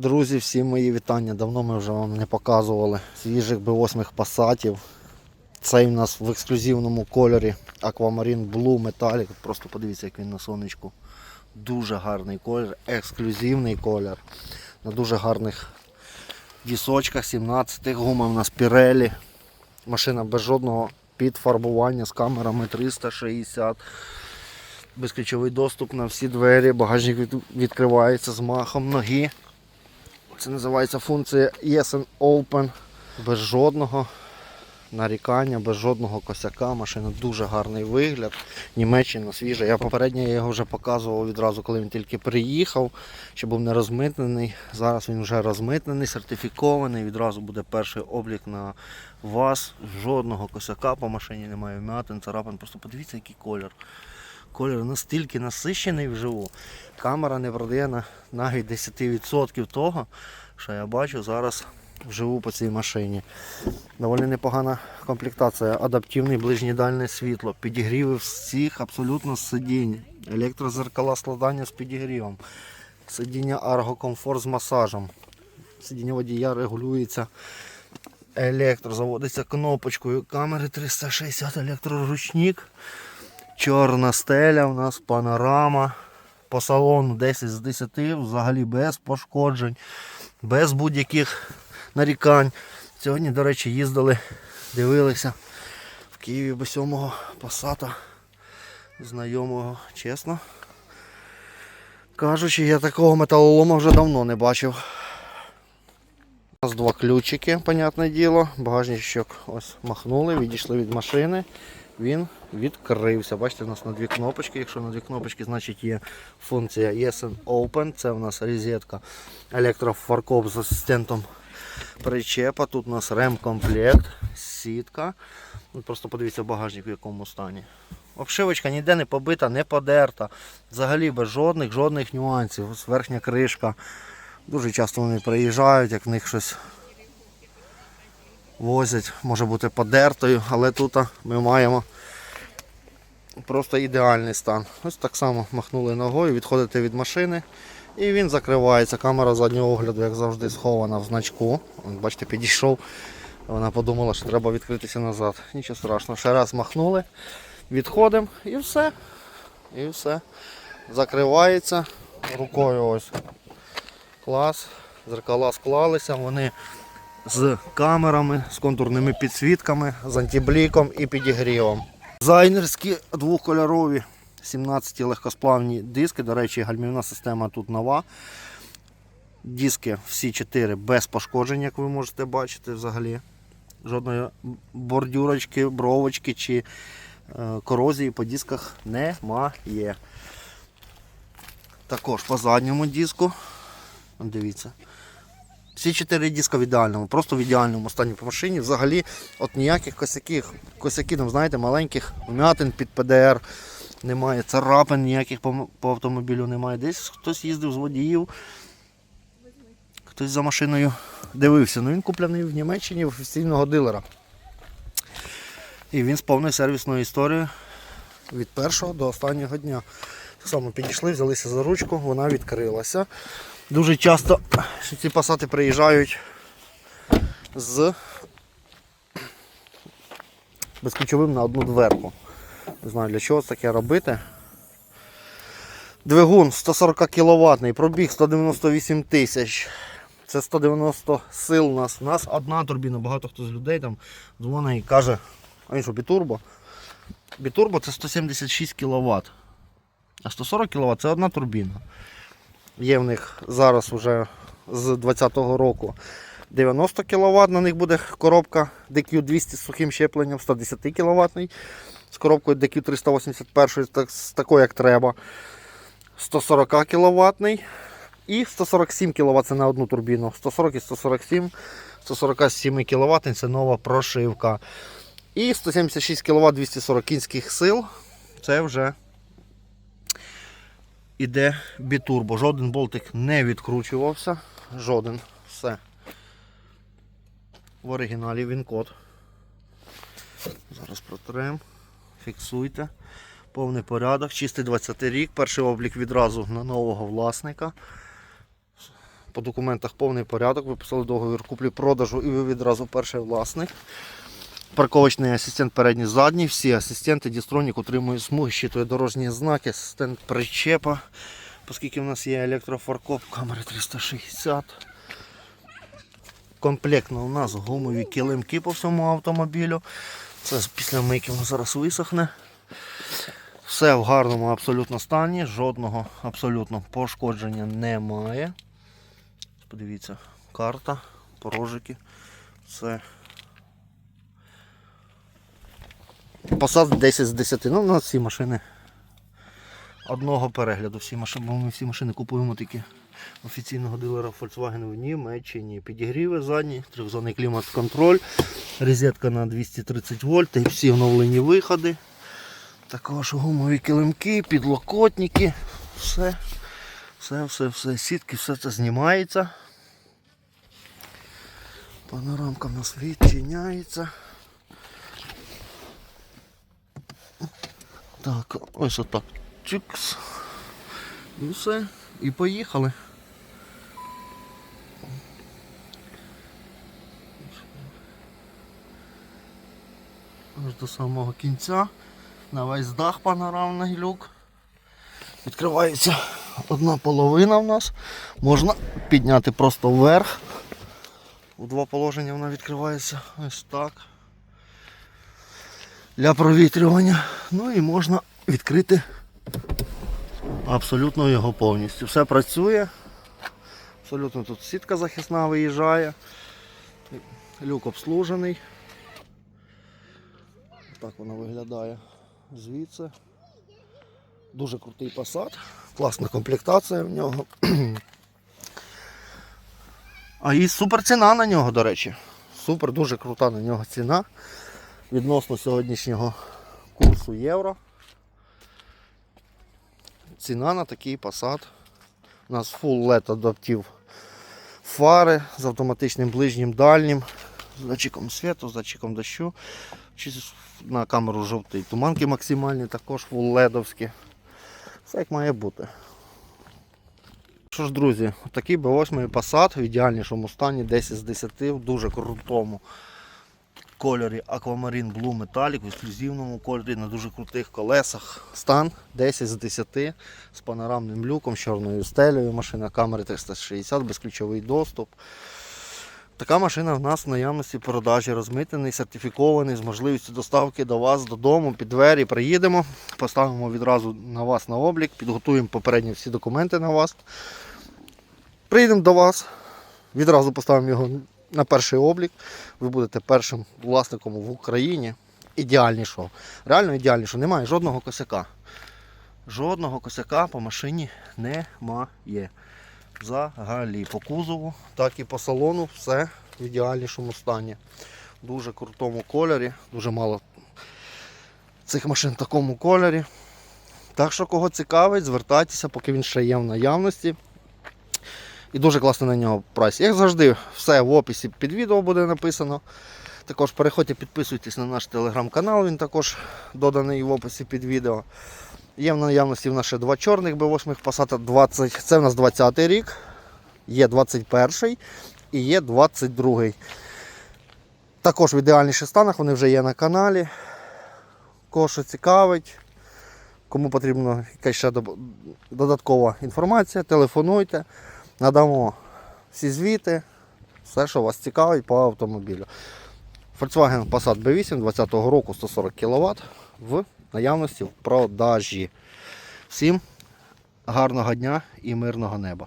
Друзі, всі мої вітання. Давно ми вже вам не показували свіжих B8 пасатів. Цей у нас в ексклюзивному кольорі Aquamarine Blue Metallic. Просто подивіться, як він на сонечку. Дуже гарний колір, ексклюзивний колір. На дуже гарних дісочках, 17-х гума у нас Pirelli. Машина без жодного підфарбування з камерами 360. Безключовий доступ на всі двері, багажник відкривається з махом ноги. Це називається функція Yes Open. Без жодного нарікання, без жодного косяка. Машина дуже гарний вигляд. Німеччина свіжа. Я попередньо його вже показував відразу, коли він тільки приїхав, що був не розмитнений. Зараз він вже розмитнений, сертифікований. Відразу буде перший облік на вас. Жодного косяка по машині немає вмятин, царапин. Просто подивіться, який колір. Колір настільки насищений вживу. Камера не продає на навіть 10% того, що я бачу зараз вживу по цій машині. Доволі непогана комплектація, адаптивний ближнє дальне світло, підігріви всіх абсолютно сидінь, електрозеркала складання з підігрівом, сидіння Comfort з масажем. Сидіння водія регулюється електро, заводиться кнопочкою, камери 360, електроручник. Чорна стеля, у нас панорама. По салону 10 з 10, взагалі без пошкоджень, без будь-яких нарікань. Сьогодні, до речі, їздили, дивилися в Києві до сьомого пасата знайомого, чесно. Кажучи, я такого металолома вже давно не бачив. У нас два ключики, понятне діло. Багажничок ось махнули, відійшли від машини. Він відкрився. Бачите, у нас на дві кнопочки. Якщо на дві кнопочки, значить є функція Yes Open. Це у нас розетка електрофаркоп з асистентом причепа. Тут у нас ремкомплект, сітка. Ну, Просто подивіться багажник в якому стані. Обшивочка ніде не побита, не подерта. Взагалі без жодних жодних нюансів. Ось верхня кришка. Дуже часто вони приїжджають, як в них щось возять, може бути подертою, але тут ми маємо просто ідеальний стан. Ось так само махнули ногою, відходите від машини і він закривається. Камера заднього огляду, як завжди, схована в значку. Бачите, підійшов. Вона подумала, що треба відкритися назад. Нічого страшного. Ще раз махнули, відходимо і все. І все. Закривається рукою ось. Клас. Зеркала склалися, вони з камерами, з контурними підсвітками, з антибліком і підігрівом. Зайнерські двохкольорові 17 легкосплавні диски. До речі, гальмівна система тут нова. Диски всі 4 без пошкоджень, як ви можете бачити взагалі. Жодної бордюрочки, бровочки чи е, корозії по дисках немає. Також по задньому диску. Дивіться. Всі чотири диска в ідеальному, просто в ідеальному стані по машині. Взагалі от ніяких косяків, косяків, там, знаєте, маленьких вмятин під ПДР немає, царапин ніяких по, по автомобілю немає. Десь хтось їздив з водіїв, хтось за машиною дивився. Ну він куплений в Німеччині в офіційного дилера. І він з повною сервісною історією від першого до останнього дня. Так підійшли, взялися за ручку, вона відкрилася. Дуже часто ці пасати приїжджають з безключовим на одну дверку. Не знаю для чого таке робити. Двигун 140 кВт, пробіг 198 тисяч. Це 190 сил у нас. У нас одна турбіна, багато хто з людей там дзвонить і каже, а він що, бітурбо? Бітурбо це 176 кВт. А 140 кВт це одна турбіна. Є в них зараз вже з 2020 року 90 кВт, на них буде коробка DQ200 з сухим щепленням, 110 кВт з коробкою DQ381 так, з такою як треба. 140 кВт і 147 кВт це на одну турбіну. 140 і 147, 147 кВт це нова прошивка. І 176 кВт 240 кінських сил. Це вже іде бітурбо. Жоден болтик не відкручувався. Жоден. Все. В оригіналі він код. Зараз протрем. Фіксуйте. Повний порядок. Чистий 20 рік. Перший облік відразу на нового власника. По документах повний порядок, виписали договір куплі-продажу і ви відразу перший власник. Парковочний асистент передній задній, всі асистенти Дістронік отримують смуги, щитує дорожні знаки, асистент причепа, оскільки в нас є електрофаркоп, камери 360. Комплектно у нас гумові килимки по всьому автомобілю. Це після мийки воно зараз висохне. Все в гарному абсолютно стані, жодного абсолютно пошкодження немає. Подивіться, карта, порожики, все. Посад 10 з 10. Ну, у нас всі машини одного перегляду. Всі машини, бо ми всі машини купуємо тільки офіційного дилера Volkswagen в Німеччині. Підігріви задні, трьохзонний клімат-контроль, розетка на 230 вольт і всі оновлені виходи. Також гумові килимки, підлокотники, все, все, все, все, сітки, все це знімається. Панорамка в нас відчиняється. Так, ось отак. Чикс. І все. І поїхали. Аж до самого кінця. На весь дах панорамний люк. Відкривається одна половина в нас. Можна підняти просто вверх. У два положення вона відкривається ось так. Для провітрювання. Ну і можна відкрити абсолютно його повністю. Все працює. Абсолютно тут сітка захисна виїжджає. Люк обслужений. Так воно виглядає звідси. Дуже крутий посад, класна комплектація в нього. А і супер ціна на нього, до речі. Супер, дуже крута на нього ціна відносно сьогоднішнього курсу євро. Ціна на такий посад. У нас full LED адаптив фари з автоматичним ближнім дальнім, з датчиком світу, з датчиком дощу. На камеру жовтий туманки максимальні, також full ледовські. Все як має бути. Що ж, друзі, такий B8 Passat в ідеальнішому стані 10 з 10 в дуже крутому кольорі Aquamarine Blue Metallic в ексклюзивному кольорі на дуже крутих колесах. Стан 10 з 10 з панорамним люком, чорною стелею, машина камери 360, безключовий доступ. Така машина в нас в наявності продажі розмитнений, сертифікований з можливістю доставки до вас додому, під двері. Приїдемо, поставимо відразу на вас на облік, підготуємо попередні всі документи на вас. Приїдемо до вас, відразу поставимо його на перший облік. Ви будете першим власником в Україні. Ідеальнішого. Реально ідеальнішого. Немає жодного косяка. Жодного косяка по машині немає. Взагалі по кузову, так і по салону все в ідеальнішому стані. Дуже крутому кольорі, дуже мало цих машин в такому кольорі. Так що, кого цікавить, звертайтеся, поки він ще є в наявності. І дуже класно на нього прайс. Як завжди, все в описі під відео буде написано. Також переходьте, підписуйтесь на наш телеграм-канал, він також доданий в описі під відео. Є в наявності в нас ще два чорних B8 Passat 20. Це в нас 20 й рік, є 21 і є 22. й Також в ідеальніших станах вони вже є на каналі. Кого що цікавить, кому потрібна якась ще додаткова інформація, телефонуйте, надамо всі звіти, все, що вас цікавить по автомобілю. Volkswagen Passat B8 2020 року 140 кВт в наявності в продажі. Всім гарного дня і мирного неба.